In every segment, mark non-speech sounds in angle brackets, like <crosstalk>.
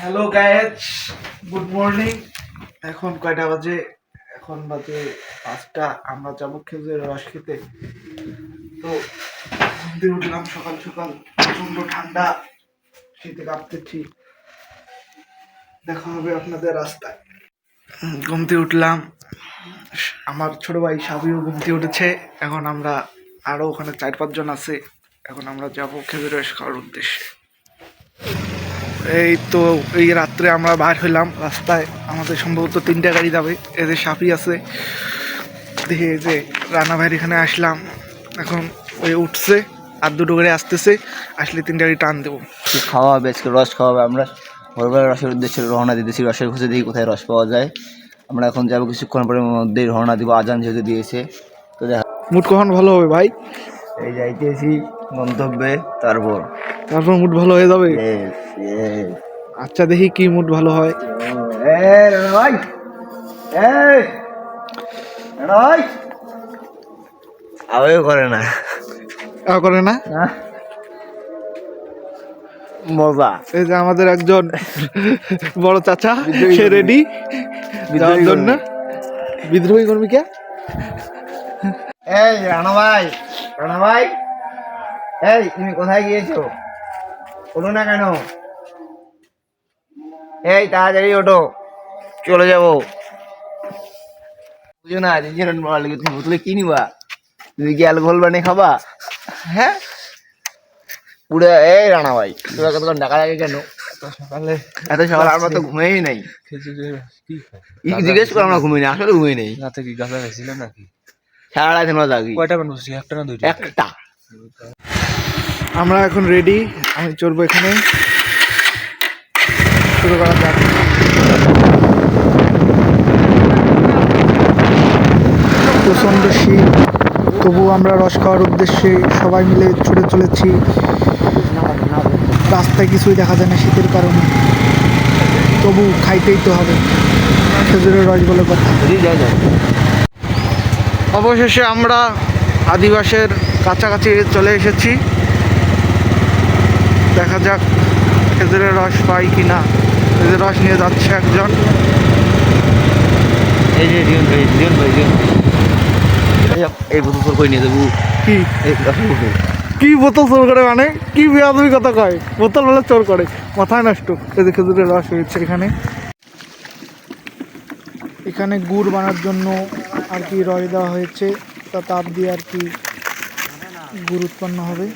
Hello guys good morning এখন কয়টা বাজে? এখন বাজে পাঁচটা। আমরা যাব খেজুরের রস খেতে। তো ঘুম থেকে উঠলাম সকাল সকাল। প্রচণ্ড ঠান্ডা। শীতে কাঁপতেছি। দেখা হবে আপনাদের রাস্তায়। ঘুমতে উঠলাম। আমার ছোট ভাই সাবিও ঘুমতে উঠেছে। এখন আমরা আরও ওখানে চার পাঁচজন আছে। এখন আমরা যাব খেজুরের রস খাওয়ার উদ্দেশ্যে। এই তো এই রাত্রে আমরা বার হইলাম রাস্তায় আমাদের সম্ভবত তিনটা গাড়ি যাবে এদের সাপি আছে। দেখে এই যে রানা ভাইয়ের এখানে আসলাম এখন ওই উঠছে আর দুটো গাড়ি আসতেছে আসলে তিনটা গাড়ি টান দেবো। খাওয়া হবে? আজকে রস খাওয়া হবে। আমরা ভোরবেলা রসের উদ্দেশ্যে রওনা দিতেছি রসের খুঁজে দেখি কোথায় রস পাওয়া যায়। আমরা এখন যাব কিছুক্ষণ পরে মধ্যেই রওনা দিব আজান যেহেতু দিয়েছে। তো দেখা মুড কখন ভালো হবে ভাই? এই যাইতেছি গন্তব্যে তারপর তারপর মুড ভালো হয়ে যাবে. আচ্ছা দেখি কি মুড ভালো হয়। আবেও করে না। করে না? মজা। এই যে আমাদের একজন বড় চাচা সে কর্মী। রেডি যাওয়ার জন্য? বিদ্রোহী কর্মীকে এই রানা ভাই রানা ভাই। এই তুমি কোথায় গিয়েছো? ওঠো না কেন? এই তাড়াতাড়ি ওঠো। চলে যাব। বুঝো না লেগে তুমি বোতলে কি নিবা? তুমি কি অ্যালকোহল বানিয়ে খাবা? হ্যাঁ? পুরো এই রানা ভাই তোরা কতক্ষণ ডাকা লাগে কেন? সকালে এত সকাল আমরা তো ঘুমেই নাই। জিজ্ঞেস করে আমরা ঘুমিয়ে নেই আসলে ঘুমিয়ে নেই। রাতে কি গাঁজা নাকি? সারা রাত আমরা জাগি কয়টা একটা না দুইটা? একটা। আমরা এখন রেডি আমি চলবো এখানে শুরু করা যাক। প্রচণ্ড শীত তবু আমরা রস খাওয়ার উদ্দেশ্যে সবাই মিলে ছুটে চলেছি। রাস্তায় কিছুই দেখা যায় না শীতের কারণে। তবু খাইতেই তো হবে। খেজুরের রস বলে কথা। অবশেষে আমরা আদিবাসের কাছাকাছি চলে এসেছি। দেখা যাক খেজুরের রস পাই কি না খেজুরের রস নিয়ে যাচ্ছে একজন। এই যে রিয়ন ভাই রিয়ন ভাই রিয়ন এই- এই বোতল কই নিয়ে যাব? কি? কি বোতল চোর করে মানে? কি বেয়াদবি কথা কয়? বোতল বলে চোর করে। মাথায় নষ্ট। এই যে খেজুরের রস হয়েছে এখানে। এখানে গুড় বানার জন্য আর কি রস দেওয়া হয়েছে। তা তাপ দিয়ে আর কি গুড় উৎপন্ন হবে।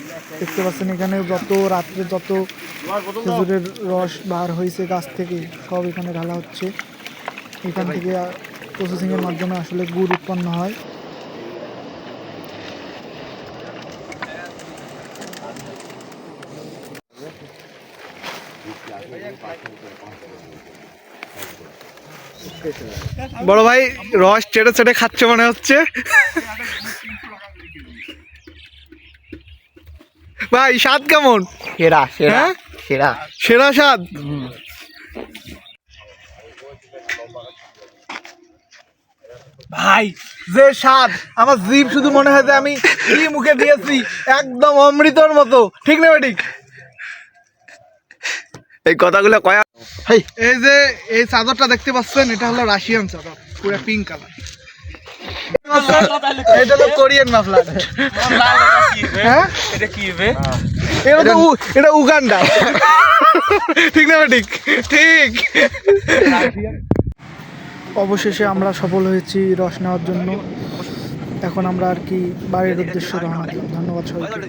দেখতে পাচ্ছেন এখানে যত রাত্রে যত খেজুরের রস বার হয়েছে গাছ থেকে, সব এখানে ঢালা হচ্ছে। এখান থেকে প্রসেসিংয়ের মাধ্যমে আসলে গুড় উৎপন্ন হয়। বড় ভাই, রস চেটে চেটে খাচ্ছে মনে হচ্ছে। ভাই স্বাদ কেমন? সেরা সেরা হ্যাঁ? সেরা। সেরা স্বাদ? ভাই যে স্বাদ আমার জিভ শুধু মনে হয় যে আমি কি মুখে দিয়েছি একদম অমৃতর মতো। ঠিক না ঠিক এই কথাগুলো কয়া এই যে এই চাদরটা দেখতে পাচ্ছেন এটা হলো রাশিয়ান চাদর পুরো পিঙ্ক কালার <laughs> এটা কোরিয়ান মাফলার হ্যাঁ? অবশেষে আমরা সফল হয়েছি রস নেওয়ার জন্য। এখন আমরা আর কি বাড়ির উদ্দেশ্য রওনা ধন্যবাদ সবাইকে।